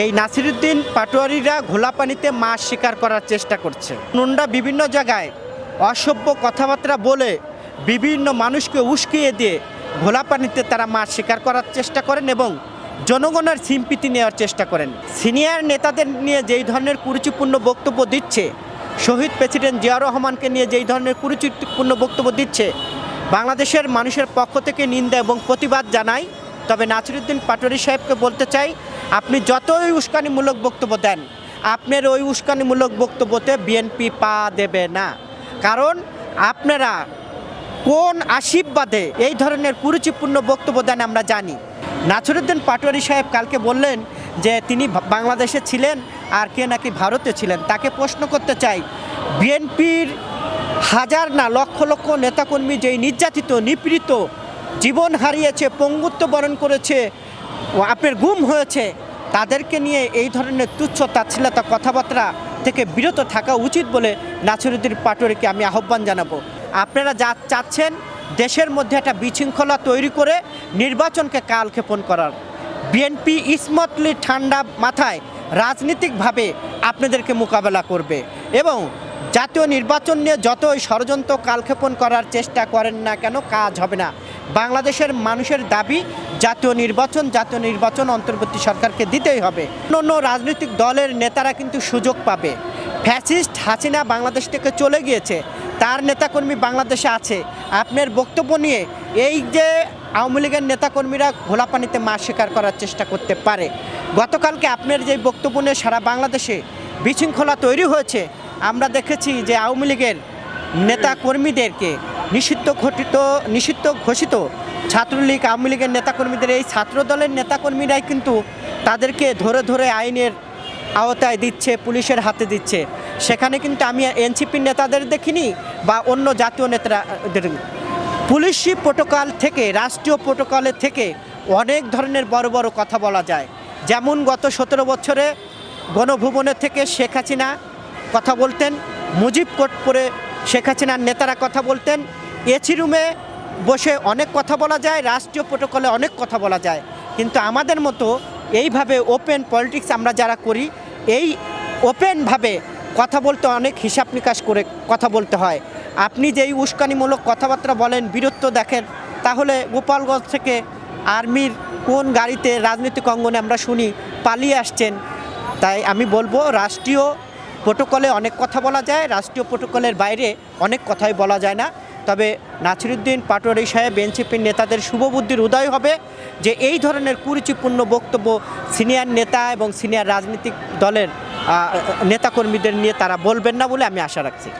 এই নাসিরুদ্দিন পাটোয়ারিরা ঘোলা পানিতে মাছ শিকার করার চেষ্টা করছে। নুনরা বিভিন্ন জায়গায় অসভ্য কথাবার্তা বলে বিভিন্ন মানুষকে উস্কিয়ে দিয়ে ঘোলা পানিতে তারা মাছ শিকার করার চেষ্টা করেন এবং জনগণের সিম্পিতি নেওয়ার চেষ্টা করেন। সিনিয়র নেতাদের নিয়ে যেই ধরনের কুরুচিপূর্ণ বক্তব্য দিচ্ছে, শহীদ প্রেসিডেন্ট জিয়া রহমানকে নিয়ে যেই ধরনের কুরুচিপূর্ণ বক্তব্য দিচ্ছে, বাংলাদেশের মানুষের পক্ষ থেকে নিন্দা এবং প্রতিবাদ জানাই। তবে নাসিরুদ্দিন পাটোয়ারি সাহেবকে বলতে চাই আপনি যতই উস্কানিমূলক বক্তব্য দেন, আপনার ওই উস্কানিমূলক বক্তব্যতে বিএনপি পা দেবে না। কারণ আপনারা কোন আশীর্বাদে এই ধরনের কুরুচিপূর্ণ বক্তব্য দেন আমরা জানি। নাসিরুদ্দিন পাটোয়ারি সাহেব কালকে বললেন যে তিনি বাংলাদেশে ছিলেন আর কে নাকি ভারতে ছিলেন। তাকে প্রশ্ন করতে চাই বিএনপির হাজার না লক্ষ লক্ষ নেতাকর্মী যেই নির্যাতিত, নিপীড়িত, জীবন হারিয়েছে, পঙ্গুত্ব বরণ করেছে আপনার গুম হয়েছে। তাদেরকে নিয়ে এই ধরনের তুচ্ছ তাচ্ছিলতা কথাবার্তা থেকে বিরত থাকা উচিত বলে নাসিরুদ্দিন পাটোয়ারিকে আমি আহ্বান জানাব। আপনারা যা চাচ্ছেন, দেশের মধ্যে একটা বিশৃঙ্খলা তৈরি করে নির্বাচনকে কালক্ষেপণ করার। বিএনপি ইসমতলি ঠান্ডা মাথায় রাজনীতিকভাবে আপনাদেরকে মোকাবেলা করবে এবং জাতীয় নির্বাচন নিয়ে যতই ষড়যন্ত্র কালক্ষেপণ করার চেষ্টা করেন না কেন, কাজ হবে না। বাংলাদেশের মানুষের দাবি জাতীয় নির্বাচন জাতীয় নির্বাচন অন্তর্বর্তী সরকারকে দিতেই হবে। অন্য রাজনৈতিক দলের নেতারা কিন্তু সুযোগ পাবে। ফ্যাসিস্ট হাসিনা বাংলাদেশ থেকে চলে গিয়েছে। তার নেতাকর্মী বাংলাদেশে আছে। আপনার বক্তব্য নিয়ে এই যে আওয়ামী লীগের নেতাকর্মীরা ঘোলা পানিতে মাছ শিকার করার চেষ্টা করতে পারে। গতকালকে আপনার যে বক্তব্য নিয়ে সারা বাংলাদেশে বিশৃঙ্খলা তৈরি হয়েছে, আমরা দেখেছি যে আওয়ামী লীগের নেতা কর্মীদেরকে নিষিদ্ধ ঘটিত, নিষিদ্ধ ঘোষিত ছাত্রলীগ, আওয়ামী লীগের নেতাকর্মীদের এই ছাত্র দলের নেতাকর্মীরাই কিন্তু তাদেরকে ধরে ধরে আইনের আওতায় দিচ্ছে, পুলিশের হাতে দিচ্ছে। সেখানে কিন্তু আমি এনসিপির নেতাদের দেখিনি বা অন্য জাতীয় নেতাদের। পুলিশি প্রোটোকল থেকে, রাষ্ট্রীয় প্রোটোকলের থেকে অনেক ধরনের বড় বড় কথা বলা যায়। যেমন গত সতেরো বছরে গণভবনের থেকে শেখ হাসিনা কথা বলতেন, মুজিব কোট পরে শেখ হাসিনার নেতারা কথা বলতেন, এসি রুমে বসে অনেক কথা বলা যায়, রাষ্ট্রীয় প্রোটোকলে অনেক কথা বলা যায়। কিন্তু আমাদের মতো এইভাবে ওপেন পলিটিক্স আমরা যারা করি, এই ওপেনভাবে কথা বলতে অনেক হিসাব নিকাশ করে কথা বলতে হয়। আপনি যেই উস্কানিমূলক কথাবার্তা বলেন, বীরত্ব দেখেন, তাহলে গোপালগঞ্জ থেকে আর্মির কোন গাড়িতে রাজনৈতিক অঙ্গনে আমরা শুনি, পালিয়ে আসছেন। তাই আমি বলব, রাষ্ট্রীয় প্রোটোকলে অনেক কথা বলা যায়, রাষ্ট্রীয় প্রোটোকলের বাইরে অনেক কথাই বলা যায় না। তবে নাসিরুদ্দিন পাটোয়ারি সাহেব এনসিপির নেতাদের শুভবুদ্ধির উদয় হবে যে এই ধরনের কুরুচিপূর্ণ বক্তব্য সিনিয়র নেতা এবং সিনিয়র রাজনৈতিক দলের নেতাকর্মীদের নিয়ে তারা বলবেন না বলে আমি আশা রাখছি।